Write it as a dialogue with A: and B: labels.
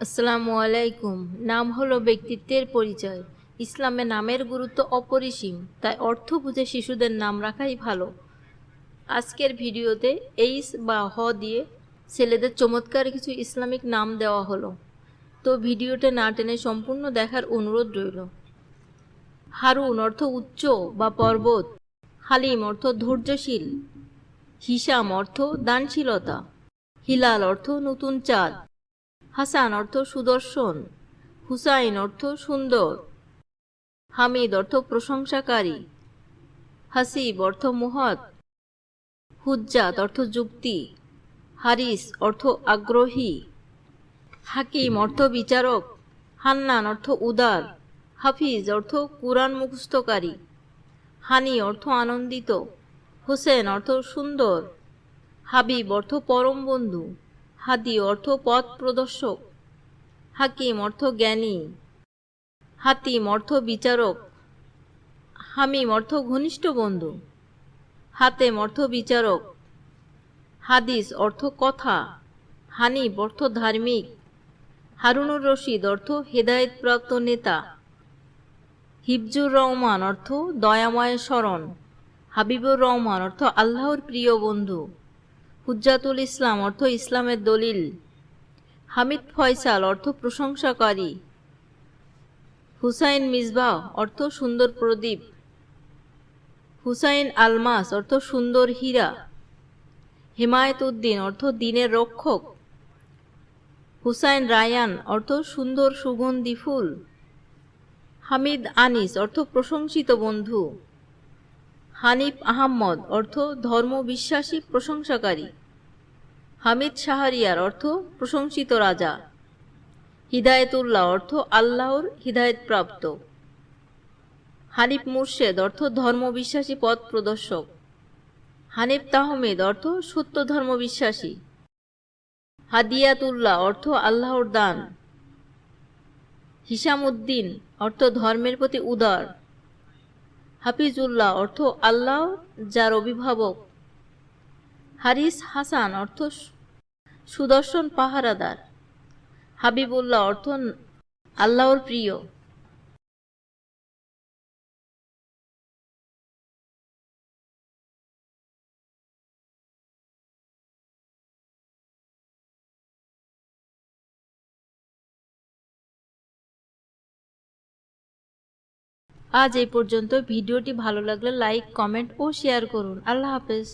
A: আসসালামু আলাইকুম। নাম হলো ব্যক্তিত্বের পরিচয়। ইসলামে নামের গুরুত্ব অপরিসীম, তাই অর্থ বুঝে শিশুদের নাম রাখাই ভালো। আজকের ভিডিওতে এইস বা হ দিয়ে ছেলেদের চমৎকার কিছু ইসলামিক নাম দেওয়া হলো। তো ভিডিওটা না টেনে সম্পূর্ণ দেখার অনুরোধ রইল। হারুন অর্থ উচ্চ বা পর্বত, হালিম অর্থ ধৈর্যশীল, হিসাম অর্থ দানশীলতা, হিলাল অর্থ নতুন চাঁদ। হাসান অর্থ সুদর্শন, হুসাইন অর্থ সুন্দর, হামিদ অর্থ প্রশংসাকারী, হাসিব অর্থ মহৎ, হুজ্জাত অর্থ যুক্তি, হারিস অর্থ আগ্রহী, হাকিম অর্থ বিচারক, হান্নান অর্থ উদার, হাফিজ অর্থ কুরআন মুখস্থকারী, হানি অর্থ আনন্দিত, হোসেন অর্থ সুন্দর, হাবিব অর্থ পরম বন্ধু। হাদি অর্থ পথ প্রদর্শক, হাকিম অর্থ জ্ঞানী, হাতিম অর্থ বিচারক, হামিম অর্থ ঘনিষ্ঠ বন্ধু, হাতেম অর্থ বিচারক, হাদিস অর্থ কথা হানিব অর্থ ধার্মিক, হারুনুর রশিদ অর্থ হেদায়েতপ্রাপ্ত নেতা হিবজুর রহমান অর্থ দয়াময় স্মরণ, হাবিবুর রহমান অর্থ আল্লাহর প্রিয় বন্ধু। হুজ্জাতুল ইসলাম, অর্থ ইসলামের দলিল। হামিদ ফয়সাল, অর্থ প্রশংসাকারী। হুসাইন মিসবাহ, অর্থ সুন্দর প্রদীপ। হুসাইন আলমাস, অর্থ সুন্দর হীরা। হেমায়েত উদ্দিন, অর্থ দিনের রক্ষক। হুসাইন রায়ান, অর্থ সুন্দর সুগন্ধি ফুল। হামিদ আনিস, অর্থ প্রশংসিত বন্ধু। হানিফ আহম্মদ, অর্থ ধর্ম বিশ্বাসী প্রশংসাকারী। হামিদ শাহরিয়ার, অর্থ প্রশংসিত রাজা। হিদায়তুল্লাহ, অর্থ আল্লাহর হিদায়তপ্রাপ্ত। হানিফ মুর্শেদ, অর্থ ধর্মবিশ্বাসী পথ প্রদর্শক। হানিফ তাহমেদ, অর্থ সত্য ধর্মবিশ্বাসী হাদিয়াতুল্লাহ, অর্থ আল্লাহর দান। হিসামউদ্দিন অর্থ ধর্মের প্রতি উদার। হাফিজুল্লাহ অর্থ আল্লাহ যার অভিভাবক। হারিস হাসান অর্থ সুদর্শন পাহারাদার। হাবিবুল্লাহ অর্থ আল্লাহর প্রিয়। আজ এই পর্যন্ত ভিডিওটি ভালো লাগলে লাইক কমেন্ট ও শেয়ার করুন। আল্লাহ হাফেজ।